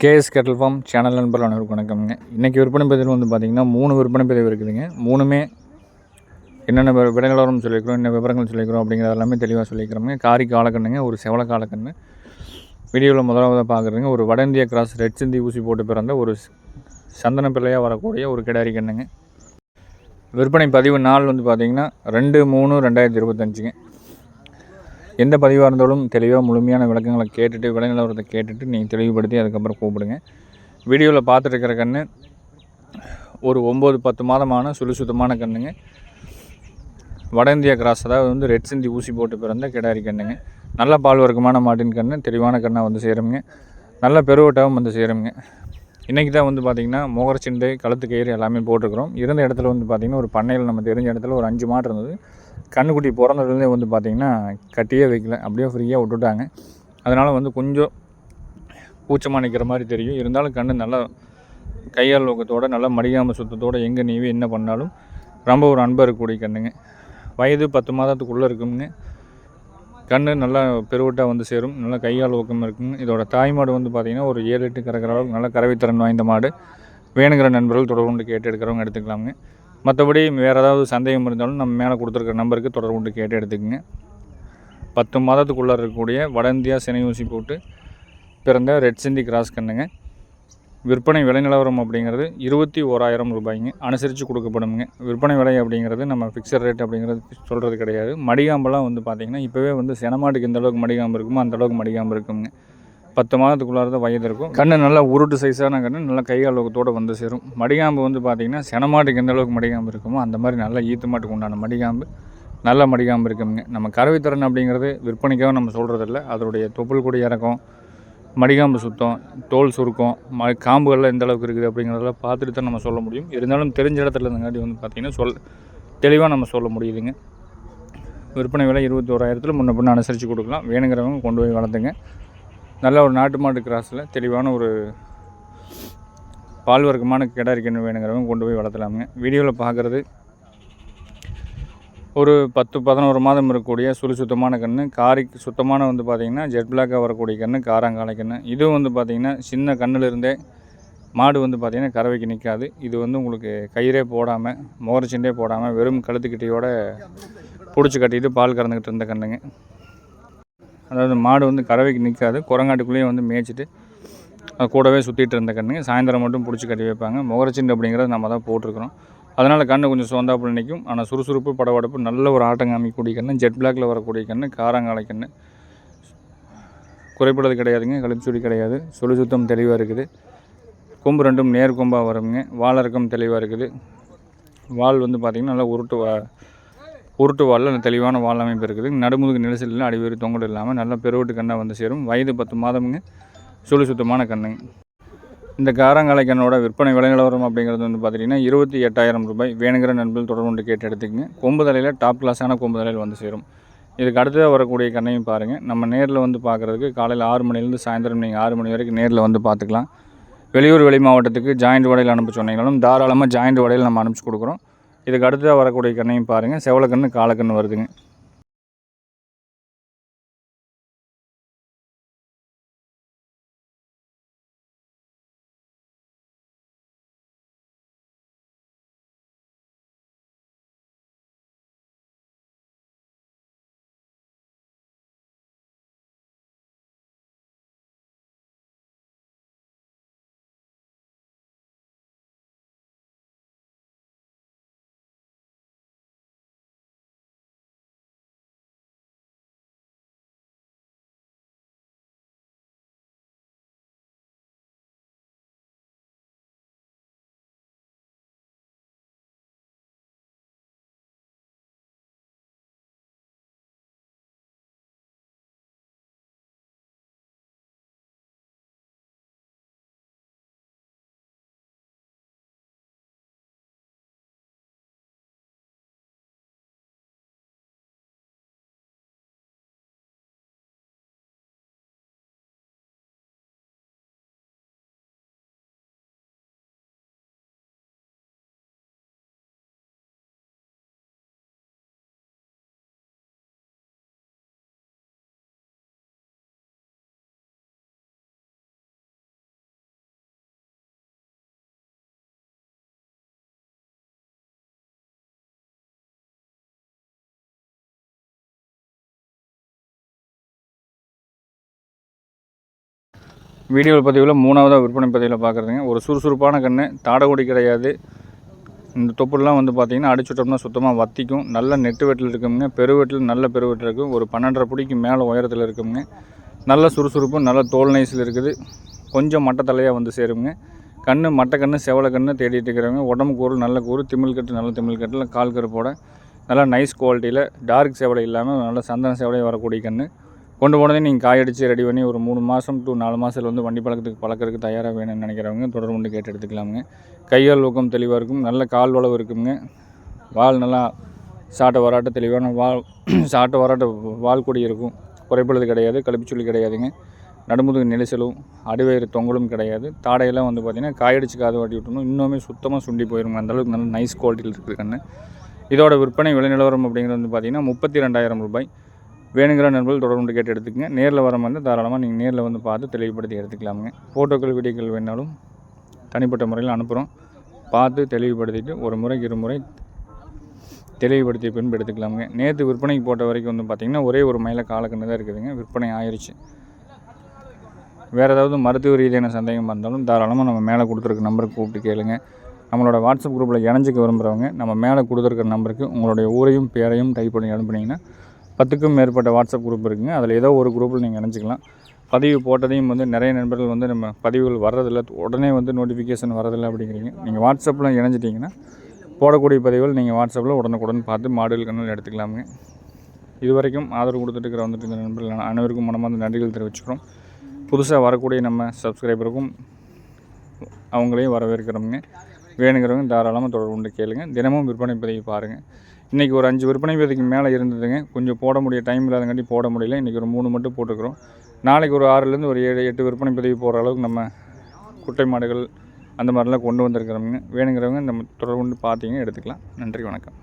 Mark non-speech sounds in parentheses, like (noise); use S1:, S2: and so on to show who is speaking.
S1: KS கேட்டல் form channel நண்பர் அனைவருக்கு வணக்கம்ங்க. இன்றைக்கி விற்பனை பதிவு வந்து பார்த்திங்கன்னா மூணு விற்பனை பதிவு இருக்குதுங்க. மூணுமே என்னென்ன வி- விலை சொல்லியிருக்கிறோம் என்ன விவரங்கள் சொல்லியிருக்கிறோம் அப்படிங்கிறது எல்லாமே தெளிவாக சொல்லியிருக்கிறோங்க காரி காலக்கண்ணுங்க ஒரு செவல காலக்கண்ணு. வீடியோவில் முதலாவதாக பார்க்குறதுங்க ஒரு வட இந்திய கிராஸ் ரெட் சிந்தி ஊசி போட்டு பிறந்த ஒரு சந்தன பிள்ளையாக வரக்கூடிய ஒரு கிடாரி கண்ணுங்க. விற்பனை பதிவு நாள் வந்து பார்த்திங்கன்னா ரெண்டு மூணு ரெண்டாயிரத்தி இருபத்தஞ்சுங்க. எந்த பதிவாக இருந்தாலும் தெளிவாக முழுமையான விளக்கங்களை கேட்டுட்டு விலை நிலவரத்தை கேட்டுட்டு நீங்கள் தெளிவுபடுத்தி அதுக்கப்புறம் கூப்பிடுங்க. வீடியோவில் பார்த்துட்டு கண்ணு கன்று ஒரு ஒம்பது பத்து மாதமான சுத்தமான கண்ணுங்க. வட இந்தியா கிராஸ் அதாவது வந்து ரெட் சிந்தி ஊசி போட்டு பிறந்த கிடாரி கண்ணுங்க. நல்ல பால் வர்க்கமான மாட்டின் கன்று தெளிவான கண்ணாக வந்து சேருங்க நல்ல பெருவட்டாகவும் வந்து சேருங்க இன்றைக்கி தான் வந்து பார்த்திங்கன்னா முகரச்சிண்டு கழுத்து கயிறு எல்லாமே போட்டிருக்கிறோம். இருந்த இடத்துல வந்து பார்த்திங்கன்னா ஒரு பண்ணையில் நம்ம தெரிஞ்ச இடத்துல ஒரு அஞ்சு மாடு இருந்தது. கண்ணுக்குட்டி பிறந்ததுலேருந்தே வந்து பார்த்திங்கன்னா கட்டியே வைக்கல. அப்படியே ஃப்ரீயாக விட்டுட்டாங்க. அதனால் வந்து கொஞ்சம் கூச்சமாக நிற்கிற மாதிரி தெரியும். இருந்தாலும் கண்ணு நல்லா கையால் நோக்கத்தோடு நல்லா மடியாமல் சுத்தத்தோடு எங்கே நீவி என்ன பண்ணாலும் ரொம்ப ஒரு அன்பாக இருக்கக்கூடிய கண்ணுங்க. வயது பத்து மாதத்துக்குள்ளே இருக்குங்க. கண்ணு நல்லா பெருவட்டாக வந்து சேரும். நல்லா கையால் ஊக்கம் இருக்குங்க. இதோட தாய் மாடு வந்து பார்த்திங்கன்னா ஒரு ஏழு எட்டு கறக்கிற அளவுக்கு நல்ல கறவைத்திறன் வாய்ந்த மாடு. வேணுங்கிற நண்பர்கள் தொடர்பு கொண்டு கேட்டு எடுக்கிறவங்க எடுத்துக்கலாமுங்க. மற்றபடி வேறு ஏதாவது சந்தேகம் இருந்தாலும் நம்ம மேலே கொடுத்துருக்க நம்பருக்கு தொடர்பு கொண்டு கேட்டு எடுத்துக்கோங்க. பத்து மாதத்துக்குள்ளே இருக்கக்கூடிய வட இந்தியா சினை ஊசி போட்டு பிறந்த ரெட் சிந்தி கிராஸ் கண்ணுங்க. விற்பனை விலை நிலவரம் அப்படிங்கிறது இருபத்தி ஓராயிரம் ரூபாய்ங்க. அனுசரித்து கொடுக்கப்படுங்க விற்பனை விலை அப்படிங்கிறது நம்ம ஃபிக்ஸட் ரேட் அப்படிங்கிறது சொல்கிறது கிடையாது. மடிகாம்பெல்லாம் வந்து பார்த்திங்கன்னா இப்போவே வந்து செனமாட்டுக்கு எந்த அளவுக்கு மடிகாம்பு இருக்குமோ அந்த அளவுக்கு மடிகாம்பு இருக்குங்க பத்து மாதத்துக்குள்ளார தான் வயது இருக்கும். கண்ணு நல்லா உருட்டு சைஸான கண்ணு நல்லா கை அளவுக்கத்தோடு வந்து சேரும். மடிகாம்பு வந்து பார்த்திங்கன்னா செனமாட்டுக்கு எந்த அளவுக்கு மடிகாம்பு இருக்குமோ அந்த மாதிரி நல்லா ஈத்து மாட்டுக்கு உண்டான மடிகாம்பு. நல்ல மடிகாம்பு இருக்குங்க. நம்ம கறவைத்திறன் அப்படிங்கிறது விற்பனைக்காக நம்ம சொல்கிறதில்ல அதனுடைய தொப்புள் கொடி இறக்கம் மடிகாம்பு சுத்தம் தோல் சுருக்கம் ம காம்புகள்லாம் எந்த அளவுக்கு இருக்குது அப்படிங்கிறதெல்லாம் பார்த்துட்டு தான் நம்ம சொல்ல முடியும். இருந்தாலும் தெரிஞ்ச இடத்துல இருந்தங்காட்டி வந்து பார்த்திங்கன்னா சொல் தெளிவாக நம்ம சொல்ல முடியுதுங்க. விற்பனை விலை இருபத்தோராயிரத்தில் முன்ன பின்ன அனுசரித்து கொடுக்கலாம். வேணுங்கிறவங்க கொண்டு போய் வளர்த்துங்க. நல்ல ஒரு நாட்டு மாட்டு கிராஸில் தெளிவான ஒரு பால் வர்க்கமான கிடா இருக்கணும் வேணுங்கிறவங்க கொண்டு போய் வளர்த்தலாமுங்க. வீடியோவில் பார்க்குறது ஒரு பத்து பதினோரு மாதம் இருக்கக்கூடிய சுழி சுத்தமான கன்று காரி சுத்தமான வந்து பார்த்திங்கன்னா ஜெட் பிளாக்காக வரக்கூடிய கன்று காராங்காலை கன்று. இதுவும் வந்து பார்த்திங்கன்னா சின்ன கண்ணிலிருந்தே மாடு வந்து பார்த்திங்கன்னா கறவைக்கு நிற்காது. இது வந்து உங்களுக்கு கயிறே போடாமல் முகரச்சிண்டே போடாமல் வெறும் கழுத்துக்கிட்டையோட பிடிச்சி கட்டிட்டு பால் கறந்துக்கிட்டு இருந்த கண்ணுங்க அதாவது மாடு வந்து கறவைக்கு நிற்காது குரங்காட்டுக்குள்ளேயே வந்து மேய்ச்சிட்டு கூடவே சுற்றிட்டு இருந்த கண்ணுங்க. சாயந்தரம் மட்டும் பிடிச்சி கட்டி வைப்பாங்க. முகரச்சிண்டு அப்படிங்கிறத நம்ம தான் போட்டிருக்கிறோம். அதனால் கண்ணு கொஞ்சம் சோந்தாப்புல நிற்கும் ஆனால் சுறுசுறுப்பு படபடப்பு நல்ல ஒரு ஆட்டம் காமிக்கக்கூடிய கண்ணு ஜெட் பிளாக்ல வரக்கூடிய கண்ணு காரங்காலை கண்ணு. குறைப்படுறது கிடையாதுங்க. கழிச்சுடி கிடையாது. சுழி சுத்தம் தெளிவாக இருக்குது. கொம்பு ரெண்டும் நேர் கொம்பாக வருங்க. வால் இறக்கம் தெளிவாக இருக்குது. வால் வந்து பார்த்திங்கன்னா நல்லா உருட்டு வா உருட்டு வாலில் அந்த தெளிவான வால் அமைப்பு இருக்குது. நடுமுதுகு நெரிசல் அடிவேறு தொங்கல் இல்லாமல் நல்ல பெருவட்டு கண்ணை வந்து சேரும். வயது பத்து மாதமுங்க. சுழி சுத்தமான கண்ணுங்க. இந்த காராங்காலை கண்ணோட விற்பனை விலை நிலவரம் அப்படிங்கிறது வந்து பார்த்திங்கன்னா இருபத்தி எட்டாயிரம் ரூபாய் வேணுங்கிற நண்பர்கள் தொடர்பு கொண்டு கேட்டு எடுத்துக்கங்க. கொம்பு தலையில் டாப் கிளாஸான கொம்பு தலையில் வந்து சேரும். இதுக்கு அடுத்ததாக வரக்கூடிய கண்ணையும் பாருங்கள் நம்ம நேரில் வந்து பார்க்குறதுக்கு காலையில் ஆறு மணிலேருந்து சாயந்தரம் நீங்கள் ஆறு மணி வரைக்கும் நேரில் வந்து பார்த்துக்கலாம். வெளியூர் வெளி மாவட்டத்துக்கு ஜாயிண்ட் வடையில் அனுப்ப சொன்னீங்களும் தாராளமாக ஜாயிண்ட் வடையில் நம்ம அனுப்பிச்சி கொடுக்குறோம். இதுக்கு அடுத்ததாக வரக்கூடிய கண்ணையும் பாருங்கள் செவலக்கண்ணு காலக்கண்ணு வருதுங்க. வீடியோ பதிவில் மூணாவதாக விற்பனை பதிவில் பார்க்குறதுங்க ஒரு சுறுசுறுப்பான கன்று தாடகுடி கிடையாது. இந்த தொப்புலாம் வந்து பார்த்தீங்கன்னா அடிச்சுட்டோம்னா சுத்தமாக வத்திக்கும். நல்ல நெட்டு வெட்டில் இருக்குங்க. பெருவெட்டில் நல்ல பெருவெட்டில் இருக்கும் ஒரு பன்னெண்டரை பிடிக்கு மேலே உயரத்தில் இருக்குங்க. நல்ல சுறுசுறுப்பு நல்ல தோல் நைஸில் இருக்குது. கொஞ்சம் மட்டை தலையாக வந்து சேருங்க. கண் மட்டை கண்ணு செவலை கண்ணு தேடிட்டு இருக்கிறவங்க உடம்பு கூறு நல்ல கூறு திமிழ் கட்டு நல்ல திமிழ் கட்டில் கால் கருப்போட நல்லா நைஸ் குவாலிட்டியில் டார்க் சேவலை இல்லாமல் நல்ல சந்தன சேவலை வரக்கூடிய கன்று கொண்டு போனதே நீங்கள் காயடிச்சு ரெடி பண்ணி ஒரு மூணு மாதம் டூ நாலு மாதத்தில் வந்து வண்டி பழக்கத்துக்கு பழக்கிறதுக்கு தயாராக வேணும்னு நினைக்கிறவங்க தொடர்பு கொண்டு கேட்டு எடுத்துக்கலாமுங்க. கையால் ஊக்கம் தெளிவாக இருக்கும். நல்ல கால் வளவு இருக்குங்க. வால் நல்லா சாட்டை வராட்ட தெளிவான வால் (clears throat) சாட்டை வராட்ட வால் கொடி இருக்கும். குறைப்பழுது கிடையாது. கழுப்பிச்சுள்ளி கிடையாதுங்க. நடுமுதுகு நெரிசலும் அடிவயிறு தொங்கலும் கிடையாது. தாடையெல்லாம் வந்து பார்த்திங்கன்னா காயடிச்சு காது வாட்டி விட்டணும் இன்னுமே சுத்தமாக சுண்டி போயிருங்க. அந்தளவுக்கு நல்ல நைஸ் குவாலிட்டியில் இருக்குது கண்ணு. இதோட விற்பனை விலை நிலவரம் அப்படிங்கிறது வந்து பார்த்திங்கன்னா முப்பத்தி ரெண்டாயிரம் ரூபாய். வேணுங்கிற நண்பர்கள் தொடர்பு கேட்டு எடுத்துக்கங்க. நேரில் வர வந்து தாராளமாக நீங்கள் நேரில் வந்து பார்த்து தெளிவுபடுத்தி எடுத்துக்கலாமுங்க. ஃபோட்டோக்கள் வீடியோக்கள் வேணாலும் தனிப்பட்ட முறையில் அனுப்புகிறோம் பார்த்து தெளிவுபடுத்திட்டு ஒரு முறை இருமுறை தெளிவுபடுத்திய பின்பு எடுத்துக்கலாமுங்க. நேற்று விற்பனைக்கு போட்ட வரைக்கும் வந்து பார்த்திங்கன்னா ஒரே ஒரு மயில காலக்கண்ணு தான் இருக்குதுங்க. விற்பனை ஆயிடுச்சு வேறு ஏதாவது மருத்துவ ரீதியான சந்தேகம் இருந்தாலும் தாராளமாக நம்ம மேலே கொடுத்துருக்க நம்பருக்கு கூப்பிட்டு கேளுங்க. நம்மளோட வாட்ஸ்அப் குரூப்பில் இணைஞ்சிக்க விரும்புகிறவங்க நம்ம மேலே கொடுத்துருக்க நம்பருக்கு உங்களுடைய ஊரையும் பேரையும் டைப் பண்ணி அனுப்புனீங்கன்னா பத்துக்கும் மேற்பட்ட வாட்ஸ்அப் குரூப் இருக்குங்க. அதில் ஏதோ ஒரு குரூப்பில் நீங்கள் இணைஞ்சிக்கலாம். பதிவு போட்டதையும் வந்து நிறைய நண்பர்கள் வந்து நம்ம பதிவுகள் வர்றதில்ல. உடனே வந்து நோட்டிஃபிகேஷன் வரதில்லை அப்படிங்கிறீங்க. நீங்கள் வாட்ஸ்அப்பில் இணைஞ்சிட்டிங்கன்னா போடக்கூடிய பதிவுகள் நீங்கள் வாட்ஸ்அப்பில் உடனுக்குடன் பார்த்து மாடுகள் கண்ணில் எடுத்துக்கலாமுங்க. இது வரைக்கும் ஆதரவு கொடுத்துட்டு இருக்கிற வந்துட்டு இந்த நண்பர்கள் அனைவருக்கும் மனமார்ந்த நன்றிகள் தெரிவிச்சுக்கிறோம். புதுசாக வரக்கூடிய நம்ம சப்ஸ்கிரைபருக்கும் அவங்களையும் வரவேற்கிறோமுங்க. வேணுங்கிறவங்க தாராளமாக தொடர்பு கொண்டு கேளுங்கள் தினமும் விற்பனை பதிவு பாருங்கள் இன்றைக்கி ஒரு அஞ்சு விற்பனை விதைக்கு மேலே இருந்ததுங்க. கொஞ்சம் போட முடிய டைம் இல்லாதங்காட்டி போட முடியல. இன்றைக்கி ஒரு மூணு மட்டும் போட்டுக்கிறோம். நாளைக்கு ஒரு ஆறுலேருந்து ஒரு ஏழு எட்டு விற்பனை பதிவு போகிற அளவுக்கு நம்ம குட்டை மாடுகள் அந்த மாதிரிலாம் கொண்டு வந்திருக்கிறவங்க வேணுங்கிறவங்க நம்ம தொடர்பு கொண்டு எடுத்துக்கலாம். நன்றி வணக்கம்.